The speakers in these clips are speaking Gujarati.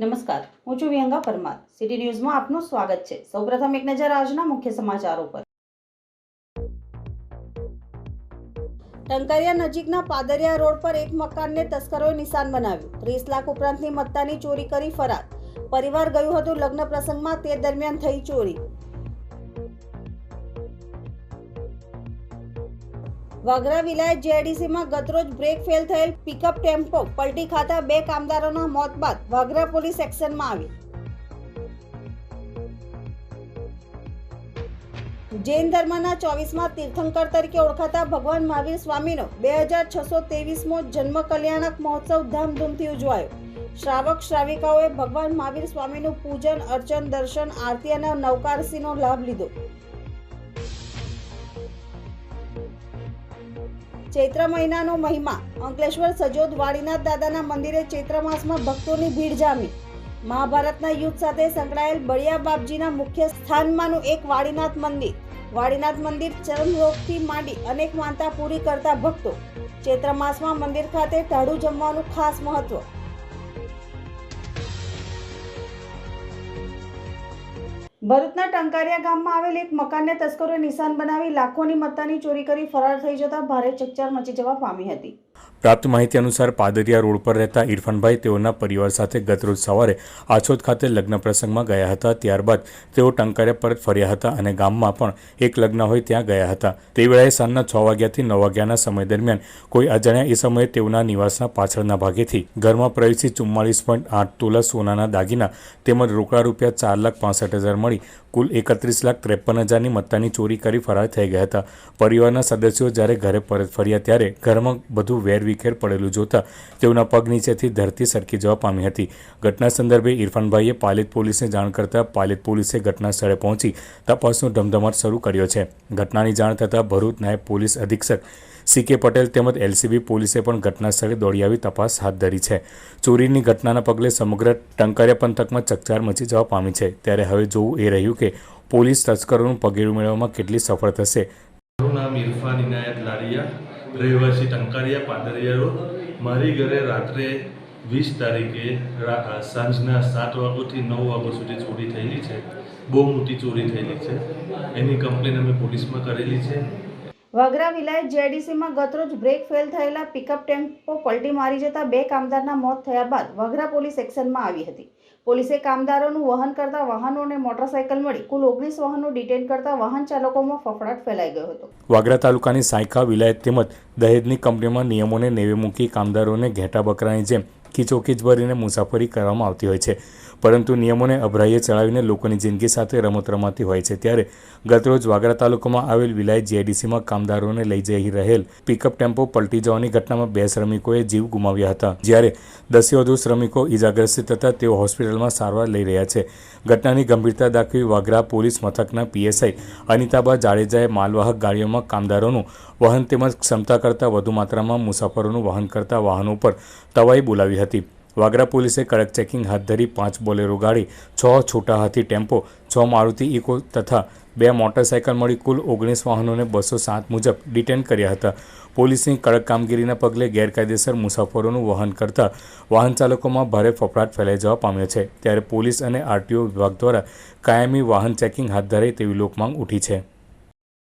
નમસ્કાર, હું છું વિહંગા પરમાર. સિટી ન્યૂઝમાં આપનું સ્વાગત છે. સૌપ્રથમ એક નજર આજના મુખ્ય સમાચારો પર. ટંકારિયા નજીકના પાદરિયા રોડ પર એક મકાનને તસ્કરોએ નિશાન બનાવ્યું. ત્રીસ લાખ ઉપરાંતની મત્તાની ચોરી કરી ફરાર. પરિવાર ગયું હતું લગ્ન પ્રસંગમાં, તે દરમિયાન થઈ ચોરી. વાગરા વિલાયત જેઆઈડીસીમાં ગતરોજ બ્રેક ફેલ થયેલ પિકઅપ ટેમ્પો પલટી ખાતા બે કામદારોના મોત બાદ વાગરા પોલીસ એક્શનમાં આવી. જૈન ધર્મના ચોવીસમાં તીર્થંકર તરીકે ઓળખાતા ભગવાન મહાવીર સ્વામીનો બે હજાર છસો ત્રેવીસમો જન્મ કલ્યાણક મહોત્સવ ધામધૂમથી ઉજવાયો. શ્રાવક શ્રાવિકાઓએ ભગવાન મહાવીર સ્વામીનું પૂજન, અર્ચન, દર્શન, આરતી અને નવકારસીનો લાભ લીધો. ચૈત્ર મહિનાનો મહિમા. અંકલેશ્વર સજોદ વાડીનાથ દાદાના મંદિરે ચૈત્ર માસમાં ભક્તોની ભીડ જામી. મહાભારતના યુદ્ધ સાથે સંકળાયેલ બળિયા બાપજીના મુખ્ય સ્થાનમાંનું એક વાડીનાથ મંદિર. વાડીનાથ મંદિર ચરમરોગથી માંડી અનેક માનતા પૂરી કરતા ભક્તો. ચૈત્ર માસમાં મંદિર ખાતે ટાળું જમવાનું ખાસ મહત્વ. ભરૂચના ટંકારિયા ગામમાં આવેલ એક મકાનને તસ્કરોએ નિશાન બનાવી લાખોની મત્તાની ચોરી કરી ફરાર થઈ જતા ભારે ચકચાર મચી જવા પામી હતી. પ્રાપ્ત માહિતી અનુસાર પાદરિયા રોડ પર રહેતા ઇરફાનભાઈ તેઓના પરિવાર સાથે ગતરોજ સવારે આછોદ ખાતે લગ્ન પ્રસંગમાં ગયા હતા. ત્યારબાદ તેઓ ટંકારિયા પરત ફર્યા હતા અને ગામમાં પણ એક લગ્ન હોય ત્યાં ગયા હતા. તે વેળાએ સાંજના છ વાગ્યાથી નવ વાગ્યાના સમય દરમિયાન કોઈ અજાણ્યા એ સમયે તેઓના નિવાસના પાછળના ભાગેથી ઘરમાં પ્રવેશી ચુમ્માળીસ પોઈન્ટ આઠ તોલા સોનાના દાગીના તેમજ રોકડા રૂપિયા ચાર લાખ પાસઠ હજાર મળી કુલ એકત્રીસ લાખ ત્રેપન હજારની મત્તાની ચોરી કરી ફરાર થઈ ગયા હતા. પરિવારના સદસ્યો જ્યારે ઘરે પરત ફર્યા ત્યારે ઘરમાં બધું વેરવિખેર પડેલું જોતા તેઓના પગ નીચેથી ધરતી સરકી જવા પામી હતી. ઘટના સંદર્ભે ઇરફાનભાઈએ પાલિત પોલીસને જાણ કરતાં પાલિત પોલીસે ઘટના સ્થળે પહોંચી તપાસનો ધમધમાટ શરૂ કર્યો છે. ઘટનાની જાણ થતાં ભરૂચ નાયબ પોલીસ અધિક્ષક સી કે પટેલ તેમજ એલસીબી પોલીસે પણ ઘટનાસ્થળે દોડી આવી તપાસ હાથ ધરી છે. ચોરીની ઘટનાના પગલે સમગ્ર ટંકારિયા પંથકમાં ચકચાર મચી જવા પામી છે. ત્યારે હવે જોવું એ રહ્યું કે પોલીસ તસ્કરોનું પગેરું મેળવવામાં કેટલી સફળ થશે. મારું નામ ઇરફાન ઇનાયત લારિયા, રહેવાસી ટંકારિયા, પાદરિયા રોડ. મારી ઘરે રાત્રે વીસ તારીખે સાંજના સાત વાગ્યાથી નવ વાગ્યા સુધી ચોરી થયેલી છે. બહુ મોટી ચોરી થયેલી છે. એની કમ્પ્લેન અમે પોલીસમાં કરેલી છે. વાગરા વિલાયત જેડીસીમાં ગતરોજ બ્રેક ફેલ થયેલા પિકઅપ ટેમ્પો પલટી મારી જતા બે કામદારના મોત થયા બાદ વાગરા પોલીસ એક્શનમાં આવી હતી. પોલીસે કામદારોનું વહન કરતા વાહનો અને મોટરસાયકલ મળી. કુલ ઓગણીસ વાહનો ડિટેન કરતા વાહન ચાલકોમાં ફફડાટ ફેલાઈ ગયો હતો. વાગરા તાલુકાની સાયકા વિલાયત તેમજ દહેજની કંપનીમાં નિયમોને નેવે મૂકી કામદારોને ઘેટા બકરાની જેમ ખીચોખીચ ભરીને મુસાફરી કરવામાં આવતી હોય છે. પરંતુ નિયમોને અભરાઈએ ચડાવીને લોકોની જિંદગી સાથે રમત રમાતી હોય છે. ત્યારે ગતરોજ વાગરા તાલુકામાં આવેલ વિલાયત જીઆઈડીસીમાં કામદારોને લઈ જઈ રહેલ પિકઅપ ટેમ્પો પલટી જવાની ઘટનામાં બે શ્રમિકોએ જીવ ગુમાવ્યા હતા. જ્યારે દસથી વધુ શ્રમિકો ઇજાગ્રસ્ત થતા તેઓ હોસ્પિટલમાં સારવાર લઈ રહ્યા છે. ઘટનાની ગંભીરતા દાખવી વાગરા પોલીસ મથકના પીએસઆઈ અનિતાબા જાડેજાએ માલવાહક ગાડીઓમાં કામદારોનું વહન તેમજ ક્ષમતા કરતાં વધુ માત્રામાં મુસાફરોનું વહન કરતા વાહનો પર તવાઈ બોલાવી હતી. વાગરા પોલીસે કડક ચેકિંગ હાથ ધરી પાંચ બોલેરો ગાડી, છ છોટા હાથી ટેમ્પો, છ મારુતિ ઇકો તથા બે મોટરસાયકલ મળી કુલ ઓગણીસ વાહનોને બસો સાત મુજબ ડિટેન કર્યા હતા. પોલીસની કડક કામગીરીના પગલે ગેરકાયદેસર મુસાફરોનું વહન કરતા વાહન ચાલકોમાં ભારે ફફડાટ ફેલાઈ જવા પામ્યો છે. ત્યારે પોલીસ અને આરટીઓ વિભાગ દ્વારા કાયમી વાહન ચેકિંગ હાથ ધરાય તેવી લોકમાંગ ઉઠી છે.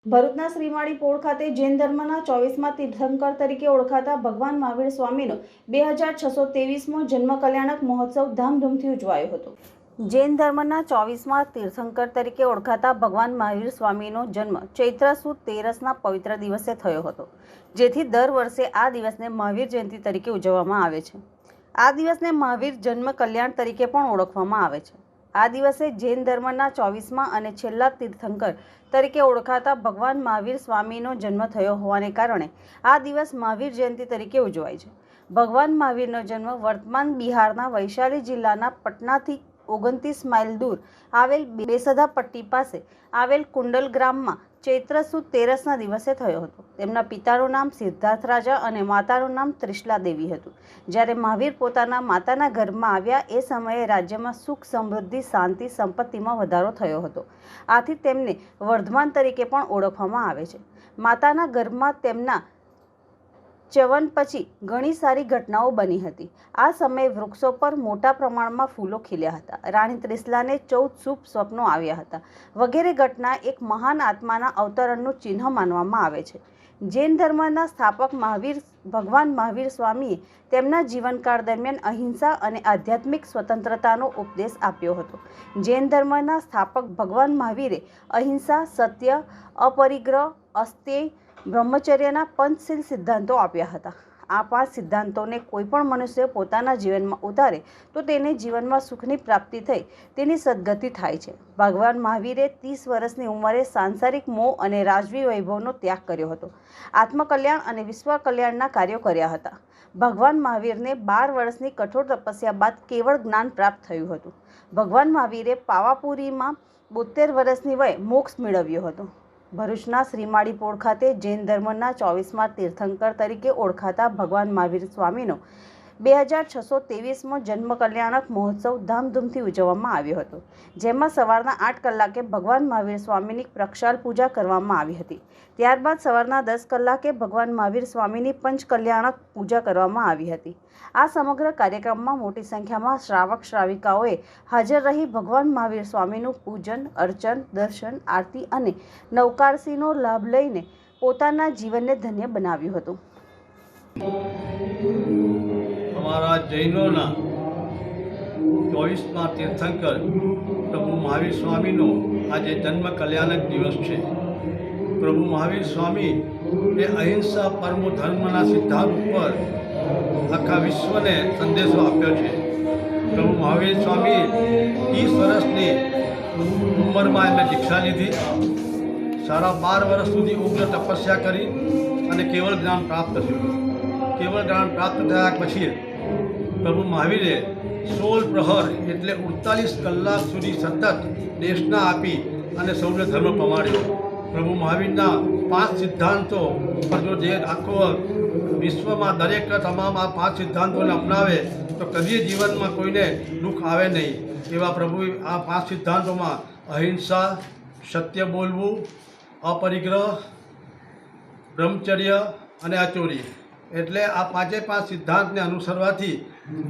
ભરૂચના શ્રીમાળી પોળ ખાતે જૈન ધર્મના ચોવીસમાં તીર્થંકર તરીકે ઓળખાતા ભગવાન મહાવીર સ્વામીનો બે હજાર છસો તેવીસમો જન્મ કલ્યાણક મહોત્સવ ધામધૂમથી ઉજવાયો હતો. જૈન ધર્મના ચોવીસમાં તીર્થંકર તરીકે ઓળખાતા ભગવાન મહાવીર સ્વામીનો જન્મ ચૈત્ર સુદ તેરસના પવિત્ર દિવસે થયો હતો, જેથી દર વર્ષે આ દિવસને મહાવીર જયંતિ તરીકે ઉજવવામાં આવે છે. આ દિવસને મહાવીર જન્મ કલ્યાણ તરીકે પણ ઓળખવામાં આવે છે. આ દિવસે જૈન ધર્મના ચોવીસમાં અને છેલ્લા તીર્થંકર તરીકે ઓળખાતા ભગવાન મહાવીર સ્વામીનો જન્મ થયો હોવાને કારણે આ દિવસ મહાવીર જયંતિ તરીકે ઉજવાય છે. ભગવાન મહાવીરનો જન્મ વર્તમાન બિહારના વૈશાલી જિલ્લાના પટનાથી ઓગણત્રીસ માઇલ દૂર આવેલ બેસદા પટ્ટી પાસે આવેલ કુંડલ ગ્રામમાં ચૈત્ર સુદ તેરસના દિવસે થયો હતો. તેમના પિતાનું નામ સિદ્ધાર્થ રાજા અને માતાનું નામ ત્રિશલા દેવી હતું. જ્યારે મહાવીર પોતાના માતાના ઘરમાં આવ્યા, એ સમયે રાજ્યમાં સુખ, સમૃદ્ધિ, શાંતિ, સંપત્તિમાં વધારો થયો હતો. આથી તેમને વર્ધમાન તરીકે પણ ઓળખવામાં આવે છે. માતાના ગર્ભમાં તેમના ચ્યવન પછી ઘણી સારી ઘટનાઓ બની હતી. આ સમયે વૃક્ષો પર મોટા પ્રમાણમાં ફૂલો ખીલ્યા હતા. રાણી ત્રિસલાને ચૌદ શુભ સ્વપ્નો આવ્યા હતા. વગેરે ઘટના એક મહાન આત્માના અવતરણનું ચિહ્ન માનવામાં આવે છે. જૈન ધર્મના સ્થાપક મહાવીર, ભગવાન મહાવીર સ્વામીએ તેમના જીવનકાળ દરમિયાન અહિંસા અને આધ્યાત્મિક સ્વતંત્રતાનો ઉપદેશ આપ્યો હતો. જૈન ધર્મના સ્થાપક ભગવાન મહાવીરે અહિંસા, સત્ય, અપરિગ્રહ, અસ્તેય બ્રહ્મચર્યના પંચશીલ સિદ્ધાંતો આપ્યા હતા. આ પાંચ સિદ્ધાંતોને કોઈ પણ મનુષ્ય પોતાના જીવનમાં ઉતારે તો તેને જીવનમાં સુખની પ્રાપ્તિ થઈ, તેની સદગતિ થાય છે. ભગવાન મહાવીરે ત્રીસ વર્ષની ઉંમરે સાંસારિક મોહ અને રાજવી વૈભવનો ત્યાગ કર્યો હતો. આત્મકલ્યાણ અને વિશ્વ કલ્યાણના કાર્યો કર્યા હતા. ભગવાન મહાવીરને બાર વર્ષની કઠોર તપસ્યા બાદ કેવળ જ્ઞાન પ્રાપ્ત થયું હતું. ભગવાન મહાવીરે પાવાપુરીમાં બોતેર વર્ષની વય મોક્ષ મેળવ્યો હતો. ભરૂચના શ્રીમાળીપોળ ખાતે જૈન ધર્મના ચોવીસમાં તીર્થંકર તરીકે ઓળખાતા ભગવાન મહાવીર સ્વામીનો બે હજાર છસો ત્રેવીસમો જન્મકલ્યાણક મહોત્સવ ધામધૂમથી ઉજવવામાં આવ્યો હતો, જેમાં સવારના આઠ કલાકે ભગવાન મહાવીર સ્વામીની પ્રક્ષાલ પૂજા કરવામાં આવી હતી. ત્યારબાદ સવારના દસ કલાકે ભગવાન મહાવીર સ્વામીની પંચ કલ્યાણક પૂજા કરવામાં આવી હતી. આ સમગ્ર કાર્યક્રમમાં મોટી સંખ્યામાં શ્રાવક શ્રાવિકાઓએ હાજર રહી ભગવાન મહાવીર સ્વામીનું પૂજન, અર્ચન, દર્શન, આરતી અને નવકારસીનો લાભ લઈને પોતાના જીવનને ધન્ય બનાવ્યું હતું. અમારા જૈનોના ચોવીસમાં તીર્થંકર પ્રભુ મહાવીર સ્વામીનો આજે જન્મ કલ્યાણક દિવસ છે. પ્રભુ મહાવીર સ્વામી એ અહિંસા પરમો ધર્મના સિદ્ધાંત ઉપર આખા વિશ્વને સંદેશો આપ્યો છે. પ્રભુ મહાવીર સ્વામી ત્રીસ વર્ષની ઉંમરમાં એમણે દીક્ષા લીધી. સાડા બાર વર્ષ સુધી ઉગ્ર તપસ્યા કરી અને કેવળ જ્ઞાન પ્રાપ્ત થયું. કેવળ જ્ઞાન પ્રાપ્ત થયા પછી પ્રભુ મહાવીરે સોળ પ્રહર એટલે ઉડતાલીસ કલાક સુધી સતત દેશના આપી અને સૌને ધર્મ પમાડ્યો પ્રભુ મહાવીરના પાંચ સિદ્ધાંતો જો જે આખો વિશ્વમાં દરેક તમામ આ પાંચ સિદ્ધાંતોને અપનાવે, તો કદી જીવનમાં કોઈને દુઃખ આવે નહીં. એવા પ્રભુ આ પાંચ સિદ્ધાંતોમાં અહિંસા, સત્ય બોલવું, અપરિગ્રહ, બ્રહ્મચર્ય અને અચોરી. એટલે આ પાંચે પાંચ સિદ્ધાંતને અનુસરવાથી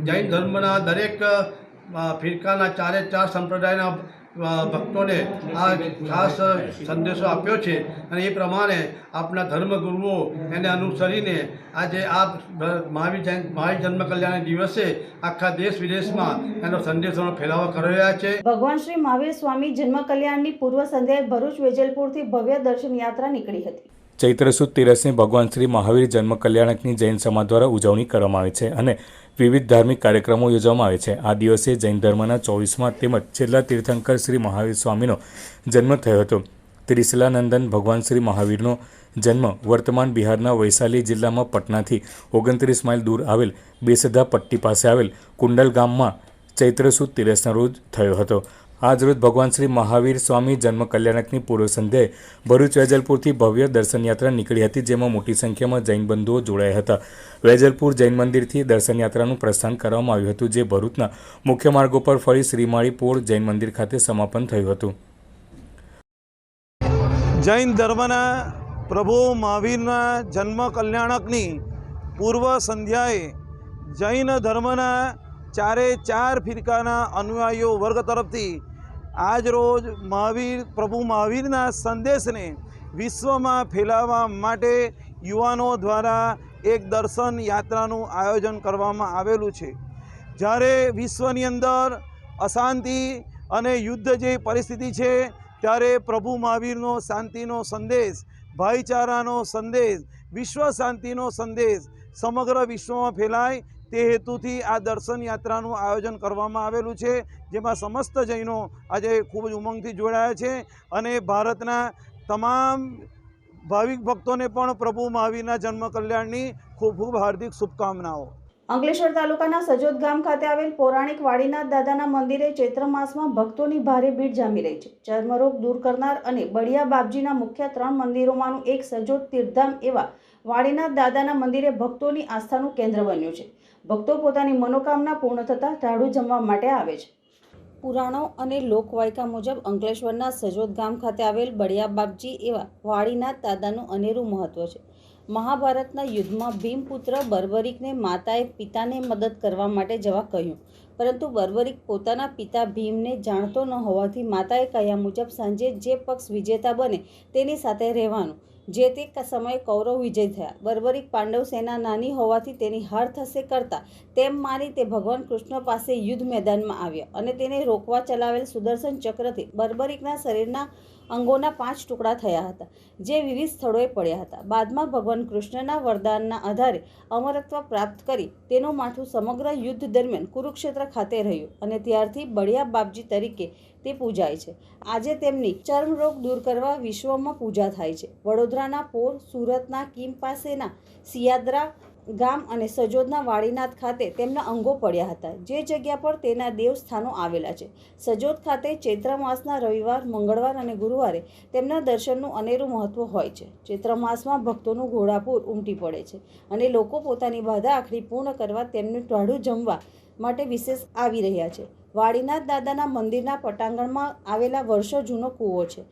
જૈન ધર્મના દરેક ફિરકાના ચારે ચાર સંપ્રદાયના ભક્તોને આ ખાસ સંદેશો આપ્યો છે. અને એ પ્રમાણે આપણા ધર્મગુરુઓ એને અનુસરીને આજે આ મહાવીર જૈન મહાવીર જન્મ કલ્યાણ દિવસે આખા દેશ વિદેશમાં એનો સંદેશોનો ફેલાવો કરી રહ્યા છે. ભગવાન શ્રી મહાવીર સ્વામી જન્મ કલ્યાણની પૂર્વ સંધ્યાએ ભરૂચ વેજલપુરથી ભવ્ય દર્શન યાત્રા નીકળી હતી. ચૈત્ર સુદ તેરસની ભગવાન શ્રી મહાવીર જન્મ કલ્યાણકની જૈન સમાજ દ્વારા ઉજવણી કરવામાં આવે છે અને વિવિધ ધાર્મિક કાર્યક્રમો યોજવામાં આવે છે. આ દિવસે જૈન ધર્મના ચોવીસમાં તેમજ છેલ્લા તીર્થંકર શ્રી મહાવીર સ્વામીનો જન્મ થયો હતો. ત્રિશલાનંદન ભગવાન શ્રી મહાવીરનો જન્મ વર્તમાન બિહારના વૈશાલી જિલ્લામાં પટનાથી ઓગણત્રીસ માઇલ દૂર આવેલ બેસધા પટ્ટી પાસે આવેલ કુંડલ ગામમાં ચૈત્ર સુદ તેરસના રોજ થયો હતો. આજ રોજ ભગવાન શ્રી મહાવીર સ્વામી જન્મ કલ્યાણકની પૂર્વ સંધ્યાએ ભરૂચ વેજલપુરથી ભવ્ય દર્શનયાત્રા નીકળી હતી, જેમાં મોટી સંખ્યામાં જૈન બંધુઓ જોડાયા હતા. વેજલપુર જૈન મંદિરથી દર્શનયાત્રાનું પ્રસ્થાન કરવામાં આવ્યું હતું, જે ભરૂચના મુખ્ય માર્ગો પર ફરી શ્રીમાળીપોળ જૈન મંદિર ખાતે સમાપન થયું હતું. જૈન ધર્મના પ્રભુ મહાવીરના જન્મ કલ્યાણકની પૂર્વ સંધ્યાએ જૈન ધર્મના ચારે ચાર ફિરકાના અનુયાયીઓ વર્ગ તરફથી આજ રોજ મહાવીર, પ્રભુ મહાવીરના સંદેશને વિશ્વમાં ફેલાવવા માટે યુવાનો દ્વારા એક દર્શન યાત્રાનું આયોજન કરવામાં આવેલું છે. જ્યારે વિશ્વની અંદર અશાંતિ અને યુદ્ધ જેવી પરિસ્થિતિ છે, ત્યારે પ્રભુ મહાવીરનો શાંતિનો સંદેશ, ભાઈચારાનો સંદેશ વિશ્વ શાંતિનો સંદેશ સમગ્ર વિશ્વમાં ફેલાય તે હેતુથી આ દર્શન યાત્રાનું આયોજન કરવામાં આવેલું છે, જેમાં સમસ્ત જૈનો આજે ખૂબ જ ઉમંગથી જોડાયા છે અને ભારતના તમામ ભાવિક ભક્તોને પણ પ્રભુ મહાવીરના જન્મ કલ્યાણની ખૂબ ખૂબ હાર્દિક શુભકામનાઓ. અંકલેશ્વર તાલુકાના સજોદ ગામ ખાતે આવેલ પૌરાણિક વાડીનાથ દાદાના મંદિરે ચૈત્ર માસમાં ભક્તોની ભારે ભીડ જામી રહી છે. ચર્મરોગ દૂર કરનાર અને બળિયા બાપજીના મુખ્ય ત્રણ મંદિરોમાંનું એક સજોદ તીર્થધામ એવા વાડીનાથ દાદાના મંદિરે ભક્તોની આસ્થાનું કેન્દ્ર બન્યું છે. ભક્તો પોતાની મનોકામના પૂર્ણ થતાં ટાળું જમવા માટે આવે છે. પુરાણો અને લોકવાયકા મુજબ અંકલેશ્વરના સજોદ ગામ ખાતે આવેલ બળિયા બાપજી એવા વાડીનાથ દાદાનું અનેરું મહત્વ છે. મહાભારતના યુદ્ધમાં ભીમપુત્ર બર્બરિકને માતાએ પિતાને મદદ કરવા માટે જવા કહ્યું. પરંતુ બર્બરિક પોતાના પિતા ભીમને જાણતો ન હોવાથી માતાએ કહ્યા મુજબ સાંજે જે પક્ષ વિજેતા બને તેની સાથે રહેવાનું. જે તે સમયે કૌરવ વિજય થયા. બર્બરિક પાંડવ સેના નાની હોવાથી તેની હાર થશે કરતા તેમ માની તે ભગવાન કૃષ્ણ પાસે યુદ્ધ મેદાનમાં આવ્યા અને તેને રોકવા ચલાવેલ સુદર્શન ચક્રથી બર્બરિકના શરીરના અંગોના પાંચ ટુકડા થયા હતા, જે વિવિધ સ્થળોએ પડ્યા હતા. બાદમાં ભગવાન કૃષ્ણના વરદાનના આધારે અમરત્વ પ્રાપ્ત કરી તેનું માથું સમગ્ર યુદ્ધ દરમિયાન કુરુક્ષેત્ર ખાતે રહ્યું અને ત્યારથી બળિયા બાપજી તરીકે તે પૂજાય છે. આજે તેમની ચર્મરોગ દૂર કરવા વિશ્વમાં પૂજા થાય છે. વડોદરાના પોર, સુરતના કીમ પાસેના સિયાદ્રા ગામ અને સજોદના વાડીનાથ ખાતે તેમના અંગો પડ્યા હતા. જે જગ્યા પર તેના દેવસ્થાનો આવેલા છે. સજોદ ખાતે ચૈત્ર માસના રવિવાર, મંગળવાર અને ગુરુવારે તેમના દર્શનનું અનેરું મહત્વ હોય છે. ચૈત્ર માસમાં ભક્તોનું ઘોડાપૂર ઉમટી પડે છે અને લોકો પોતાની બાધા આખરી પૂર્ણ કરવા તેમનું ટાઢું જમવા માટે વિશેષ આવી રહ્યા છે. વાડીનાથ દાદાના મંદિરના પટાંગણમાં આવેલા વર્ષો જૂનો કૂવો છે.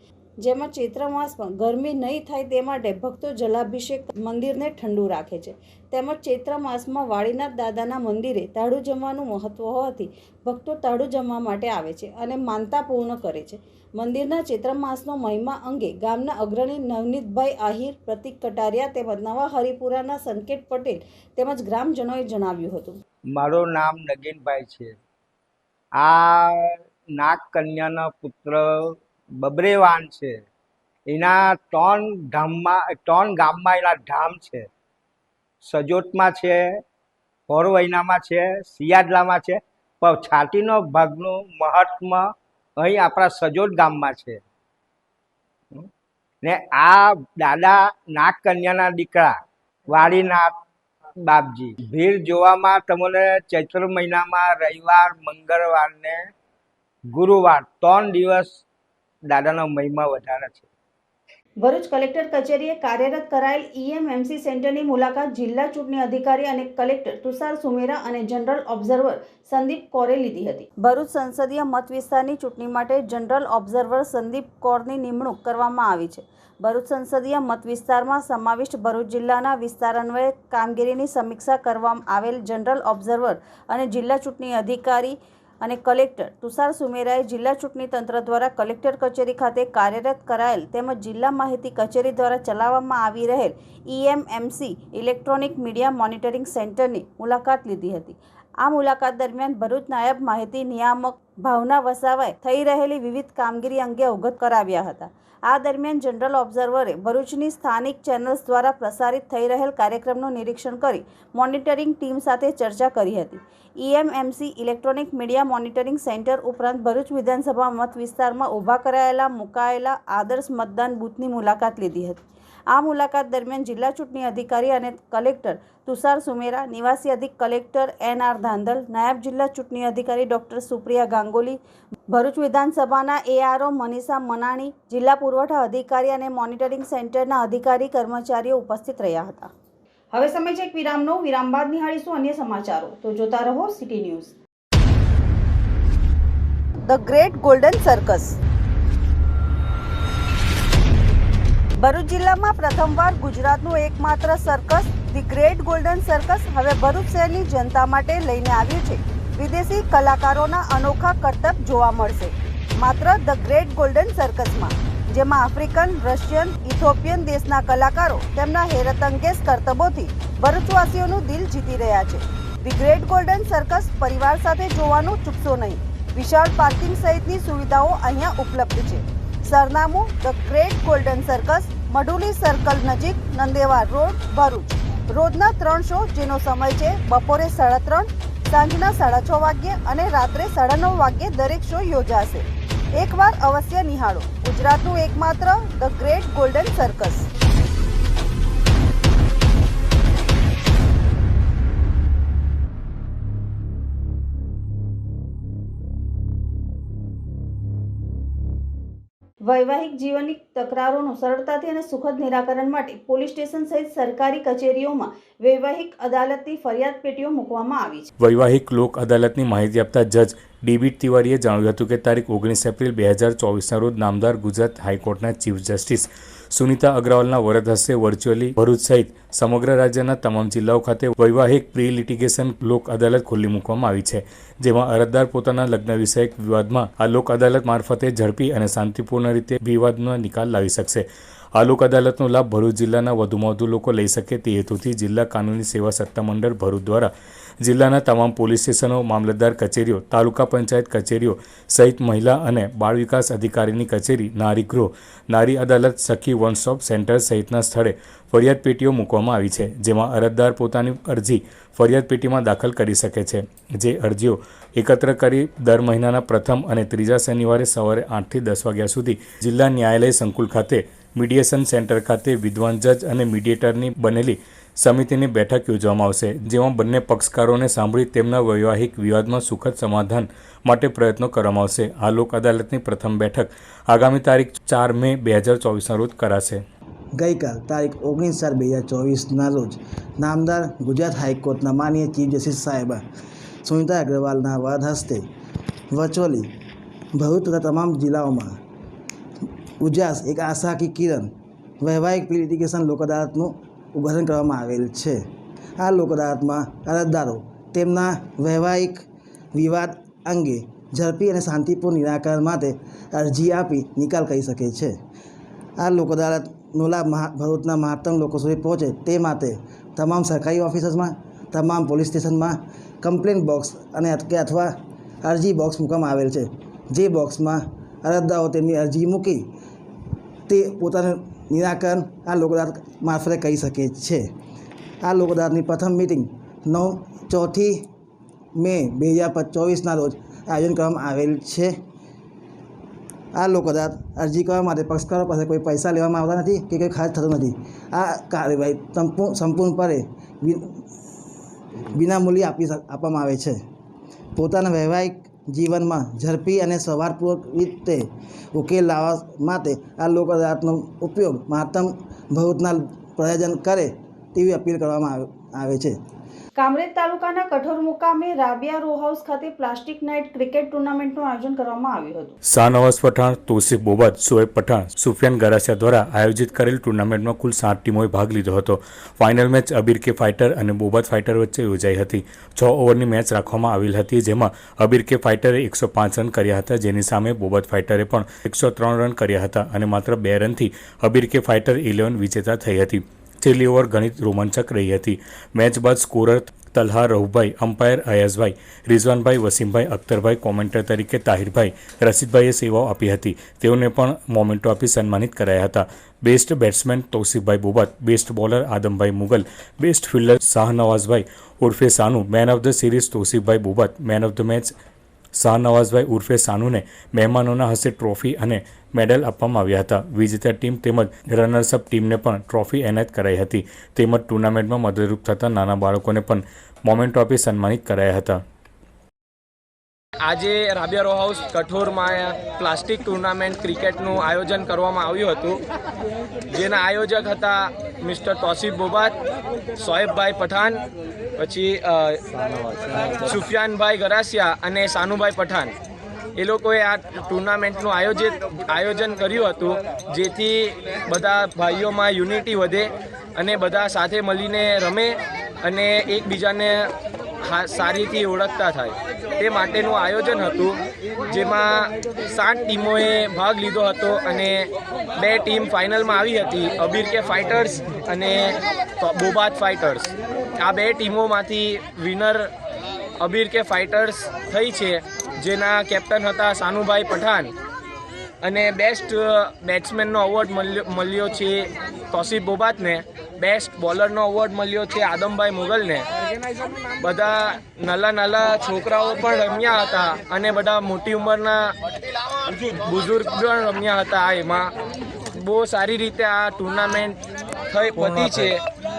જેમાં ચૈત્ર માસમાં ગરમી નહીં થાય તે માટે ભક્તો જલાભિષેક મંદિરને ઠંડુ રાખે છે. તેમજ ચૈત્ર માસમાં વાળીનાથ દાદાના મંદિરે તાળું જમવાનું મહત્ત્વ હોવાથી ભક્તો તાળું જમવા માટે આવે છે અને માનતા પૂર્ણ કરે છે. મંદિરના ચૈત્ર માસનો મહિમા અંગે ગામના અગ્રણી નવનીતભાઈ આહિર, પ્રતિક કટારિયા તેમજ નવા હરિપુરાના સંકેત પટેલ તેમજ ગ્રામજનોએ જણાવ્યું હતું. મારું નામ નગીનભાઈ છે. આ નાગ કન્યાના પુત્ર બબરેવાન છે. એના ત્રણ ધામમાં, ત્રણ ગામમાં એના ધામ છે. સજોટમાં છે, હોરવૈનામાં છે સિયાદલામાં છે. પણ છાતીનો ભાગનું મહત્વ અહીં આપણા સજોટ ગામમાં છે. ને આ દાદા નાગ કન્યાના દીકરા, વાળીનાથ બાપજી. ભીડ જોવામાં તમને ચૈત્ર મહિનામાં રવિવાર મંગળવાર ને ગુરુવાર, ત્રણ દિવસ દાદાનો મહિમા વધારે છે. ભરૂચ કલેક્ટર કચેરીએ કાર્યરત કરાયેલ ઈએમએમસી સેન્ટરની મુલાકાત જિલ્લા ચૂંટણી અધિકારી અને કલેક્ટર તુષાર સુમેરા અને જનરલ ઓબ્ઝર્વર સંદીપ કોરે લીધી હતી. ભરૂચ સંસદીય મત વિસ્તારની ચૂંટણી માટે જનરલ ઓબ્ઝર્વર સંદીપ કોરની નિમણૂક કરવામાં આવી છે. ભરૂચ સંસદીય મત વિસ્તારમાં સમાવિષ્ટ ભરૂચ જિલ્લાના વિસ્તાર અન્વયે કામગીરીની સમીક્ષા કરવામાં આવેલ જનરલ ઓબ્ઝર્વર અને જિલ્લા ચૂંટણી અધિકારી અને કલેક્ટર તુષાર સુમેરાએ જિલ્લા ચૂંટણી તંત્ર દ્વારા કલેક્ટર કચેરી ખાતે કાર્યરત કરાયેલ તેમજ જિલ્લા માહિતી કચેરી દ્વારા ચલાવવામાં આવી રહેલ ઈએમએમસી ઇલેક્ટ્રોનિક મીડિયા મોનિટરિંગ સેન્ટરની મુલાકાત લીધી હતી. આ મુલાકાત દરમિયાન ભરૂચ નાયબ માહિતી નિયામક ભાવના વસાવાએ થઈ રહેલી વિવિધ કામગીરી અંગે અવગત કરાવ્યા હતા. આ દરમિયાન જનરલ ઓબ્ઝર્વરે ભરૂચની સ્થાનિક ચેનલ્સ દ્વારા પ્રસારિત થઈ રહેલ કાર્યક્રમનું નિરીક્ષણ કરી મોનિટરિંગ ટીમ સાથે ચર્ચા કરી હતી. EMMC electronic media monitoring centre ઉપરાંત ભરૂચ વિધાનસભા મત વિસ્તારમાં ઊભા કરાયેલા મુકાયેલા આદર્શ મતદાન બૂથની મુલાકાત લીધી હતી. આ મુલાકાત દરમિયાન જિલ્લા ચૂંટણી અધિકારી અને કલેક્ટર તુષાર સુમેરા, નિવાસી અધિક કલેક્ટર એન આર ધાંધલ, નાયબ જિલ્લા ચૂંટણી અધિકારી ડોક્ટર સુપ્રિયા ગાંગોલી, ભરૂચ વિધાનસભાના એઆરઓ મનીષા મનાણી, જિલ્લા પુરવઠા અધિકારી અને મોનિટરિંગ સેન્ટરના અધિકારી કર્મચારીઓ ઉપસ્થિત રહ્યા હતા. હવે સમય છે એક વિરામનો. વિરામ બાદ નિહાળીશું અન્ય સમાચારો. તો જોતા રહો city news. The great golden circus. Bharuch જિલ્લામાં પ્રથમવાર ગુજરાતનું એકમાત્ર circus the great golden circus હવે ભરૂચ શહેરની જનતા માટે લઈને આવ્યું છે. વિદેશી કલાકારોના અનોખા કરતબ જોવા મળશે. માત્ર ધ ગ્રેટ ગોલ્ડન સર્કસમાં જેમાં આફ્રિકન, રશિયન, ઇથોપિયન દેશના કલાકારો તેમના હેરતંગેસ કરતબોથી ભરૂચવાસીઓનું દિલ જીતી રહ્યા છે. ધી ગ્રેટ ગોલ્ડન સર્કસ પરિવાર સાથે જોવાનું ચૂકશો નહીં. વિશાળ પાર્કિંગ સહિતની સુવિધાઓ અહીંયા ઉપલબ્ધ છે. સરનામું the great golden circus Madhuli circle નજીક નંદેવાર રોડ, ભરૂચ. રોજના ત્રણ શો જેનો સમય છે બપોરે સાડા ત્રણ, સાંજના સાડા છ વાગ્યે અને રાત્રે સાડા નવ વાગ્યે દરેક શો યોજાશે. એકવાર અવશ્ય નિહાળો. ગુજરાતનું એકમાત્ર ધ ગ્રેટ ગોલ્ડન સર્કસ. વૈવાહિક જીવનની તકરારોનું સરળતાથી અને સુખદ નિરાકરણ માટે પોલીસ સ્ટેશન સહિત સરકારી કચેરીઓમાં વૈવાહિક અદાલતની ફરિયાદ પેટીઓ મૂકવામાં આવી છે. વૈવાહિક લોક અદાલતની માહિતી આપતા જજ ડીબી તિવારીએ જણાવ્યું હતું કે તારીખ ઓગણીસ એપ્રિલ બે હજાર ચોવીસના રોજ નામદાર ગુજરાત હાઈકોર્ટના ચીફ જસ્ટિસ સુનિતા અગ્રવાલના વરદ હસ્તે વર્ચ્યુઅલી ભરૂચ સહિત સમગ્ર રાજ્યના તમામ જિલ્લાઓ ખાતે વૈવાહિક પ્રી લિટિગેશન લોક અદાલત ખુલ્લી મૂકવામાં આવી છે, જેમાં અરજદાર પોતાના લગ્ન વિષયક વિવાદમાં આ લોક અદાલત મારફતે ઝડપી અને શાંતિપૂર્ણ રીતે વિવાદનો નિકાલ લાવી શકશે. આ લોક અદાલતનો લાભ ભરૂચ જિલ્લાના વધુમાં વધુ લોકો લઈ શકે તે હેતુથી જિલ્લા કાનૂની સેવા સત્તામંડળ ભરૂચ દ્વારા જિલ્લાના તમામ પોલીસ સ્ટેશનો, મામલતદાર કચેરીઓ, તાલુકા પંચાયત કચેરીઓ સહિત મહિલા અને બાળ વિકાસ અધિકારીની કચેરી, નારી ગૃહ, નારી અદાલત, સખી વન સ્ટોપ સેન્ટર સહિતના સ્થળે ફરિયાદ પેટીઓ મૂકવામાં આવી છે, જેમાં અરજદાર પોતાની અરજી ફરિયાદ પેટીમાં દાખલ કરી શકે છે, જે અરજીઓ એકત્ર કરી દર મહિનાના પ્રથમ અને ત્રીજા શનિવારે સવારે આઠથી દસ વાગ્યા સુધી જિલ્લા ન્યાયાલય સંકુલ ખાતે મીડિયેશન સેન્ટર ખાતે વિદ્વાન જજ અને મીડિયેટરની બનેલી સમિતિની બેઠક યોજવામાં આવશે, જેમાં બંને પક્ષકારોને સાંભળી તેમના વૈવાહિક વિવાદમાં સુખદ સમાધાન માટે પ્રયત્નો કરવામાં આવશે. આ લોક અદાલતની પ્રથમ બેઠક આગામી તારીખ ચાર મે બે હજાર ચોવીસના રોજ કરાશે. ગઈકાલ તારીખ ઓગણીસ ચાર બે હજાર ચોવીસના રોજ નામદાર ગુજરાત હાઈકોર્ટના માનીય ચીફ જસ્ટિસ સાહેબ સુનિતા અગ્રવાલના વાદ હસ્તે વર્ચ્યુઅલી ભરૂચ તથા તમામ જિલ્લાઓમાં ઉજાસ, એક આશા કી કિરણ, વૈવાહિક પ્રી લોક અદાલતનું ઉદ્ઘાટન કરવામાં આવેલ છે. આ લોક અદાલતમાં અરજદારો તેમના વૈવાહિક વિવાદ અંગે ઝડપી અને શાંતિપૂર્ણ નિરાકરણ માટે અરજી આપી નિકાલ કરી શકે છે. આ લોક અદાલતનો લાભ ભરૂચના મહત્તમ લોકો સુધી પહોંચે તે માટે તમામ સરકારી ઓફિસર્સમાં, તમામ પોલીસ સ્ટેશનમાં કમ્પ્લેન બોક્સ અને કે અથવા અરજી બોક્સ મૂકવામાં આવેલ છે. જે બોક્સમાં અરજદારો તેમની અરજી મૂકી તે પોતાનું નિરાકરણ આ લોકદાર મારફતે કરી શકે છે. આ લોકદારની પ્રથમ મિટિંગ નવ ચોથી મે બે હજાર ચોવીસના રોજ આયોજન કરવામાં આવેલ છે. આ લોકદાર અરજી કરવા માટે પક્ષકારો પાસે કોઈ પૈસા લેવામાં આવતા નથી કે કોઈ ખર્ચ થતો નથી. આ કાર્યવાહી સંપૂર્ણ સંપૂર્ણપણે વિનામૂલ્યે આપી આપવામાં આવે છે. પોતાના વૈવાહિક જીવનમાં ઝડપી અને સવારપૂર્વક રીતે ઉકેલ લાવવા માટે આ લોક અદાલતનો ઉપયોગ મહત્તમ ભરૂચના પ્રયોજન કરે તેવી અપીલ કરવામાં આવે- આવે છે. કામરેજ તાલુકાના કઠોર મુકામે રાબિયા રો હાઉસ ખાતે પ્લાસ્ટિક નાઇટ ક્રિકેટ ટુર્નામેન્ટનું આયોજન કરવામાં આવ્યું હતું. શાહનવાઝ પઠાણ તોસિફ બોબત સોએબ પઠાણ, સુફિયાન ગરાસિયા દ્વારા આયોજિત કરેલ ટુર્નામેન્ટમાં કુલ સાત ટીમોએ ભાગ લીધો હતો. ફાઇનલ મેચ અબીર કે ફાઇટર અને બોબત ફાઇટર વચ્ચે યોજાઈ હતી. છ ઓવરની મેચ રાખવામાં આવેલ હતી, જેમાં અબીર કે ફાઇટરે એકસો પાંચ રન કર્યા હતા, જેની સામે બોબત ફાઇટરે પણ એકસો ત્રણ રન કર્યા હતા અને માત્ર બે રનથી અબીર કે ફાઇટર ઇલેવન વિજેતા થઈ હતી. છેલ્લી ઓવર ઘણી રોમાંચક રહી હતી. મેચ બાદ સ્કોરર તલહા રહુભાઈ અમ્પાયર અયાઝભાઈ, રિઝવાનભાઈ, વસીમભાઈ, અખ્તરભાઈ, કોમેન્ટર તરીકે તાહિરભાઈ, રશીદભાઈએ સેવાઓ આપી હતી. તેઓને પણ મોમેન્ટો આપી સન્માનિત કરાયા હતા. Best batsman Tosifbhai Bobat, best bowler Adambhai Mughal, best fielder Shahnawazbhai ઉર્ફે Sanu, man of the series Tosifbhai Bobat, man of the match Shahnawazbhai ઉર્ફે સાનુને મહેમાનોના હસ્તે ટ્રોફી અને મેડલ આપવામાં આવ્યા હતા. વિજેતા ટીમ તેમજ રનર્સઅપ ટીમને પણ ટ્રોફી એનાયત કરાઈ હતી. તેમજ ટુર્નામેન્ટમાં મદદરૂપ થતા નાના બાળકોને પણ મોમેન્ટ આપી સન્માનિત કરાયા હતા. આજે રાબિયા હાઉસ કઠોરમાં પ્લાસ્ટિક ટુર્નામેન્ટ ક્રિકેટનું આયોજન કરવામાં આવ્યું હતું. જેના આયોજક હતા મિસ્ટર તોસીફ બોબાત સોએબભાઈ પઠાણ પછી સુફિયાનભાઈ ગરાસિયા અને સાનુભાઈ પઠાણ. એ લોકોએ આ ટુર્નામેન્ટનું આયોજિત, આયોજન કર્યું હતું, જેથી બધા ભાઈઓમાં યુનિટી વધે અને બધા સાથે મળીને રમે અને એકબીજાને સારીથી ઓળખતા થાય. તે માટેનું આયોજન હતું, જેમાં સાત ટીમોએ ભાગ લીધો હતો અને બે ટીમ ફાઇનલમાં આવી હતી અબીર કે ફાઇટર્સ અને બોબાદ ફાઇટર્સ. આ બે ટીમોમાંથી વિનર અબીર કે ફાઇટર્સ થઈ છે જેના કેપ્ટન હતા સાનુભાઈ પઠાણ. અને બેસ્ટ બેટ્સમેનનો અવોર્ડ મળ્યો છે તોસીફ બોબાતને. બેસ્ટ બોલરનો અવોર્ડ મળ્યો છે આદમભાઈ મુગલને. બધા નાના નાના છોકરાઓ પણ રમ્યા હતા અને બધા મોટી ઉંમરના બુઝુર્ગ પણ રમ્યા હતા આ એમાં. બહુ સારી રીતે આ ટુર્નામેન્ટ થઈ પતી છે.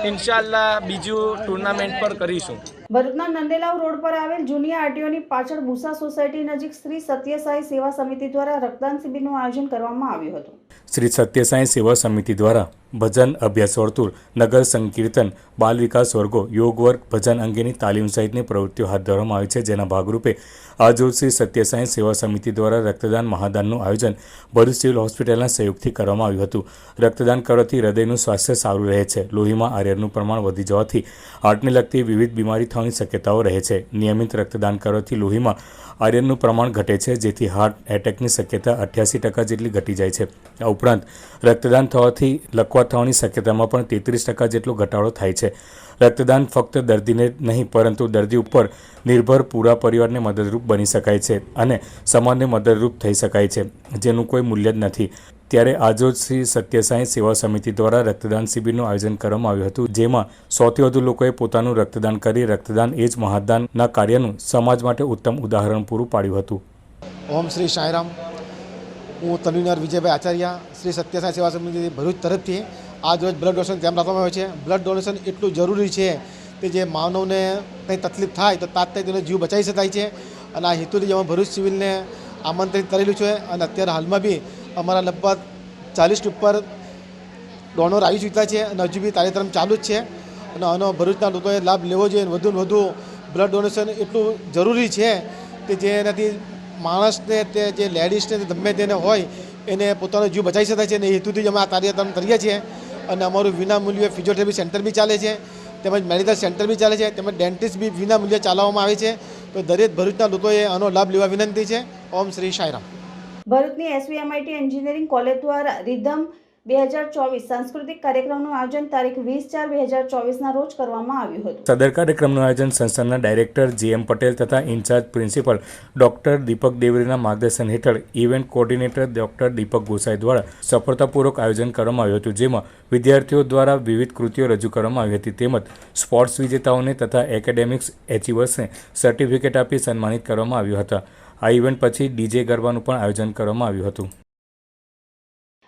ઇન્શાલ્લાહ બીજું ટુર્નામેન્ટ પર કરીશું. ભરૂચના નંદેલાવ રોડ પર આવેલ જૂની આરટીઓની પાછળ બુસા સોસાયટી નજીક શ્રી સત્યસાઈ સેવા સમિતિ દ્વારા રક્તદાન શિબિરનું આયોજન કરવામાં આવ્યું હતું. શ્રી સત્યસાઈ સેવા સમિતિ દ્વારા ભજન અભ્યાસ વર્તુળ, નગર સંકીર્તન, બાલ વિકાસ વર્ગો, યોગ વર્ગ, ભજન અંગેની તાલીમ સહિતની પ્રવૃત્તિઓ હાથ ધરવામાં આવી છે, જેના ભાગરૂપે આજરોજ શ્રી સત્યસાઈ સેવા સમિતિ દ્વારા રક્તદાન મહાદાનનું આયોજન ભરૂચ સિવિલ હોસ્પિટલના સહયોગથી કરવામાં આવ્યું હતું. રક્તદાન કરવાથી હૃદયનું સ્વાસ્થ્ય સારું રહે છે. લોહીમાં આર્યનનું પ્રમાણ વધી જવાથી હાર્ટને લગતી વિવિધ બીમારી થવાની શક્યતાઓ રહે છે. નિયમિત રક્તદાન કરવાથી લોહીમાં આર્યનનું પ્રમાણ ઘટે છે, જેથી હાર્ટ એટેકની શક્યતા અઠ્યાસી ટકા જેટલી ઘટી જાય છે. આ ઉપરાંત રક્તદાન થવાથી લકવા થવાની શક્યતામાં પણ તેત્રીસ ટકા જેટલો ઘટાડો થાય છે. રક્તદાન ફક્ત દર્દીને નહીં, પરંતુ દર્દી ઉપર નિર્ભર પૂરા પરિવારને મદદરૂપ બની શકાય છે અને સમાજને મદદરૂપ થઈ શકાય છે, જેનું કોઈ મૂલ્ય જ નથી. ત્યારે આજરોજ શ્રી સત્યસાઈ સેવા સમિતિ દ્વારા રક્તદાન શિબિરનું આયોજન કરવામાં આવ્યું હતું, જેમાં સૌથી વધુ લોકોએ પોતાનું રક્તદાન કરી રક્તદાન એ જ મહાદાનના કાર્યનું સમાજ માટે ઉત્તમ ઉદાહરણ પૂરું પાડ્યું હતું. ઓમ શ્રી સાંઈરામ હું તન્વીનર વિજયભાઈ આચાર્ય, શ્રી સત્યસાઈ સેવા સમિતિ ભરૂચ તરફથી આજરોજ બ્લડ ડોનેશન કેમ્પ રાખવામાં આવ્યો છે. બ્લડ ડોનેશન એટલું જરૂરી છે કે જે માનવને કંઈ તકલીફ થાય તો તાત્કાલિક તેનો જીવ બચાવી શકાય છે અને આ હેતુથી અમે ભરૂચ સિવિલને આમંત્રિત કરેલું છે અને અત્યારે હાલમાં બી અમારા લગભગ ચાલીસ ઉપર ડોનર આવી ચૂક્યા છે અને હજુ બી કાર્યક્રમ ચાલુ જ છે અને આનો ભરૂચના લોકોએ લાભ લેવો જોઈએ અને વધુને વધુ બ્લડ ડોનેશન એટલું જરૂરી છે કે જેનાથી માણસને તે જે લેડીઝને ગમે તેને હોય, એને પોતાનો જીવ બચાવી શકાય છે અને હેતુથી જ અમે આ કાર્યક્રમ કરીએ છીએ. અને અમારું વિનામૂલ્યે ફિઝિયોથેરાપી સેન્ટર બી ચાલે છે, તેમજ મેડિકલ સેન્ટર બી ચાલે છે, તેમજ ડેન્ટિસ્ટ બી વિના મૂલ્યે ચલાવવામાં આવે છે. તો દરેક ભરૂચના લોકોએ આનો લાભ લેવા વિનંતી છે. ઓમ શ્રી સાયરામ ભરૂચની એસવીએમઆઈટી એન્જિનિયરિંગ કોલેજ દ્વારા રિધમ બે હજાર ચોવીસ સાંસ્કૃતિક કાર્યક્રમનું આયોજન તારીખ વીસ ચાર બે હજાર ચોવીસના રોજ કરવામાં આવ્યું હતું. સદર કાર્યક્રમનું આયોજન સંસ્થાના ડાયરેક્ટર જે પટેલ તથા ઇન્ચાર્જ પ્રિન્સિપલ ડોક્ટર દીપક દેવરીના માર્ગદર્શન હેઠળ event coordinator doctor Deepak Gosai દ્વારા સફળતાપૂર્વક આયોજન કરવામાં આવ્યું હતું, જેમાં વિદ્યાર્થીઓ દ્વારા વિવિધ કૃતિઓ રજૂ કરવામાં આવી હતી. તેમજ સ્પોર્ટ્સ વિજેતાઓને તથા એકેડેમિક્સ એચિવર્સને સર્ટિફિકેટ આપી સન્માનિત કરવામાં આવ્યું હતા. આ ઇવેન્ટ પછી ડીજે ગરબાનું પણ આયોજન કરવામાં આવ્યું હતું.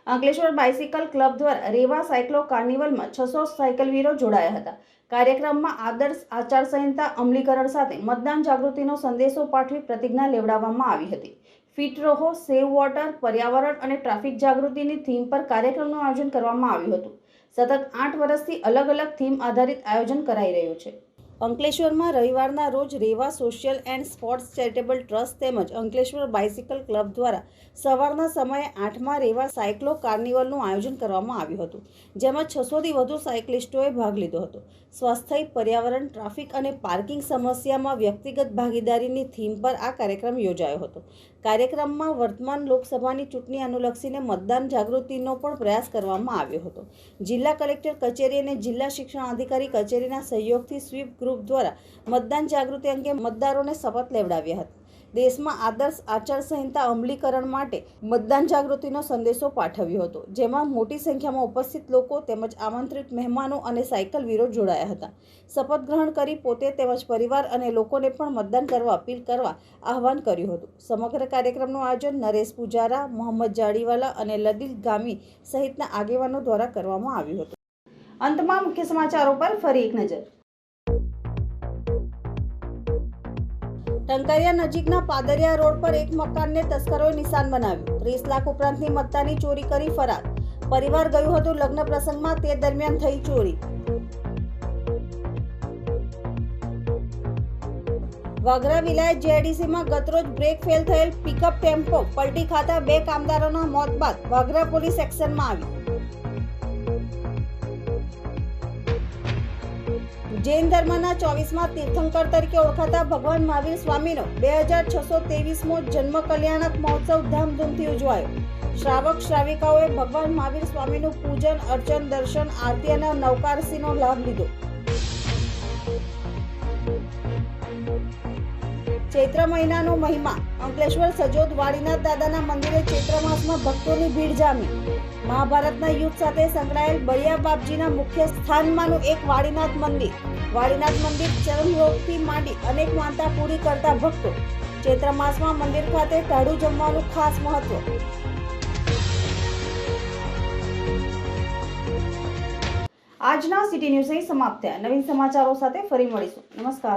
અંકલેશ્વર બાઇસિકલ ક્લબ દ્વારા રેવા સાયકલો કાર્નિવલમાં છસો સાયકલવીરો જોડાયા હતા. કાર્યક્રમમાં આદર્શ આચારસંહિતા અમલીકરણ સાથે મતદાન જાગૃતિનો સંદેશો પાઠવી પ્રતિજ્ઞા લેવડાવવામાં આવી હતી. ફિટ રહો, સેવ વોટર, પર્યાવરણ અને ટ્રાફિક જાગૃતિની થીમ પર કાર્યક્રમનું આયોજન કરવામાં આવ્યું હતું. સતત આઠ વર્ષથી અલગ અલગ થીમ આધારિત આયોજન કરાઈ રહ્યું છે. અંકલેશ્વરમાં રવિવારના રોજ Reva social and sports charitable trust તેમજ અંકલેશ્વર બાઇસિકલ ક્લબ દ્વારા સવારના સમયે આઠમાં રેવા સાયક્લો કાર્નિવલનું આયોજન કરવામાં આવ્યું હતું, જેમાં છસોથી વધુ સાયકલિસ્ટોએ ભાગ લીધો હતો. સ્વાસ્થ્ય, પર્યાવરણ, ટ્રાફિક અને પાર્કિંગ સમસ્યામાં વ્યક્તિગત ભાગીદારીની થીમ પર આ કાર્યક્રમ યોજાયો હતો. કાર્યક્રમમાં વર્તમાન લોકસભાની ચૂંટણી અનુલક્ષીને મતદાન જાગૃતિનો પણ પ્રયાસ કરવામાં આવ્યો હતો. જિલ્લા કલેક્ટર કચેરી અને જિલ્લા શિક્ષણ અધિકારી કચેરીના સહયોગથી સ્વીપ ગ્રુપ દ્વારા મતદાન જાગૃતિ અંગે મતદારોને શપથ લેવડાવ્યા હતા. દેશમાં આદર્શ આચારસંહિતા અમલીકરણ માટે મતદાન જાગૃતિનો સંદેશો પાઠવ્યો હતો, જેમાં મોટી સંખ્યામાં ઉપસ્થિત લોકો તેમજ આમંત્રિત મહેમાનો અને સાયકલ વીરો જોડાયા હતા. શપથ ગ્રહણ કરી પોતે તેમજ પરિવાર અને લોકોને પણ મતદાન કરવા અપીલ કરવા આહવાન કર્યું હતું. સમગ્ર કાર્યક્રમનું આયોજન નરેશ પૂજારા, મોહમ્મદ જાડીવાલા અને લદિલ ગામી સહિતના આગેવાનો દ્વારા કરવામાં આવ્યું હતું. અંતમાં મુખ્ય સમાચારો પર ફરી એક નજર. ટંકારિયા નજીકના પાદરિયા રોડ પર એક મકાનને તસ્કરોએ નિશાન બનાવ્યું. ત્રીસ લાખ ઉપરાંતની મત્તાની ચોરી કરી ફરાર. પરિવાર ગયું હતું લગ્ન પ્રસંગમાં, તે દરમિયાન થઈ ચોરી. વાગરા વિલાયત જેડીસીમાં ગતરોજ બ્રેક ફેલ થયેલ પિકઅપ ટેમ્પો પલટી ખાતા બે કામદારોના મોત બાદ વાગરા પોલીસ એક્શનમાં આવી. જૈન ધર્મના ચોવીસમાં તીર્થંકર તરીકે ઓળખાતા ભગવાન મહાવીર સ્વામીનો બે હજાર છસો ત્રેવીસમો જન્મ કલ્યાણક મહોત્સવ ધામધૂમથી ઉજવાયો. શ્રાવક શ્રાવિકાઓએ ભગવાન મહાવીર સ્વામીનું પૂજન, અર્ચન, દર્શન, આરતી અને નવકારસીનો લાભ લીધો. ચૈત્ર મહિનાનો મહિમા. અંકલેશ્વર સજોદ વાડીનાથ દાદાના મંદિરે ચૈત્ર માસમાં ભક્તોની ભીડ જામી. મહાભારતના યુદ્ધ સાથે સંકળાયેલ બળિયા બાપજીના મુખ્ય સ્થાનમાંનું એક વાડીનાથ મંદિર. વાડીનાથ મંદિર ચરમરોગથી માંડી અનેક માનતા પૂરી કરતા ભક્તો ચૈત્ર માસમાં મંદિર ખાતે ટાળું જમવાનું ખાસ મહત્વ. આજના સિટી ન્યૂઝ અહીં સમાપ્ત થયા. નવીન સમાચારો સાથે ફરી મળીશું. નમસ્કાર.